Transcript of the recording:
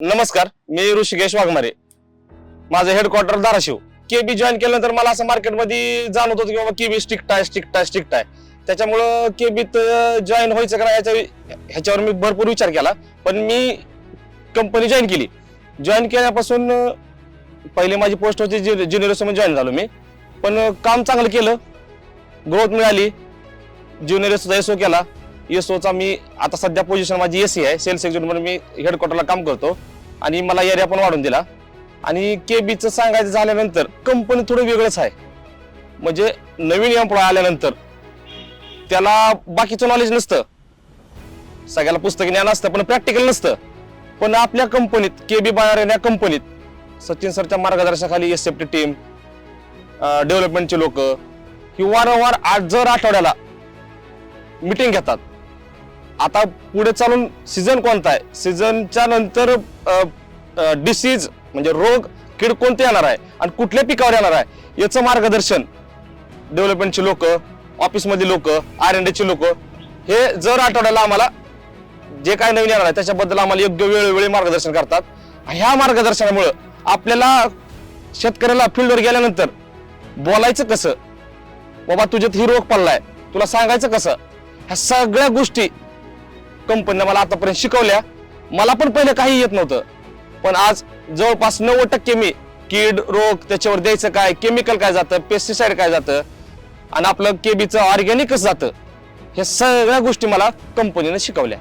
नमस्कार मी ऋषिकेश वाघमारे. माझं headquarter Dharashiv. KB join केल्यानंतर मला असं मार्केटमध्ये जाणवत होतं की बाबा केबी स्ट्रिक्ट आहे स्ट्रिक्ट आहे स्ट्रिक्ट आहे. त्याच्यामुळं केबीत जॉईन व्हायचं का याच्या ह्याच्यावर मी भरपूर विचार केला. पण मी कंपनी जॉईन केली. जॉईन केल्यापासून पहिले माझी पोस्ट होती ज्युनियरसमध्ये जॉईन झालो मी. पण काम चांगलं केलं. ग्रोथ मिळाली. ज्युनियर सुद्धा एसो केला. एसओचा मी आता सध्या पोझिशन माझी एसी आहे. सेल्स एक्झिक्युटिव्ह मी हेडक्वार्टरला काम करतो. आणि मला एरिया पण वाढून दिला. आणि के बीचं सांगायचं झाल्यानंतर कंपनी थोडं वेगळंच आहे. म्हणजे नवीन एम्प्लॉय आल्यानंतर त्याला बाकीचं नॉलेज नसतं. सगळ्याला पुस्तक ज्ञान असतं पण प्रॅक्टिकल नसतं. पण आपल्या कंपनीत के बी बाहेर या कंपनीत सचिन सरच्या मार्गदर्शनाखाली एस एफ टी टीम डेव्हलपमेंटचे लोक ही वारंवार आठ जर आठवड्याला मिटिंग घेतात. आता पुढे चालून सीझन कोणता आहे? सीझनच्या नंतर डिसीज म्हणजे रोग कीड कोणते येणार आहे? आणि कुठल्या पिकावर येणार आहे? याचं मार्गदर्शन डेव्हलपमेंटचे लोक ऑफिसमधली लोक आर एन चे लोक हे जर आठवड्याला आम्हाला जे काय नवीन येणार आहे त्याच्याबद्दल आम्हाला योग्य वेळोवेळी मार्गदर्शन करतात. ह्या मार्गदर्शनामुळं आपल्याला शेतकऱ्याला फील्डवर गेल्यानंतर बोलायचं कसं? बाबा तुझ्यात ही रोग पडलाय. तुला सांगायचं कसं? ह्या सगळ्या गोष्टी कंपनीनं मला आतापर्यंत शिकवल्या. मला पण पहिलं काही येत नव्हतं. पण आज जवळपास नव्वद टक्के मी कीड रोग त्याच्यावर द्यायचं काय केमिकल काय जातं पेस्टिसाइड काय जातं आणि आपलं केबीचं ऑर्गॅनिकच जातं ह्या सगळ्या गोष्टी मला कंपनीनं शिकवल्या.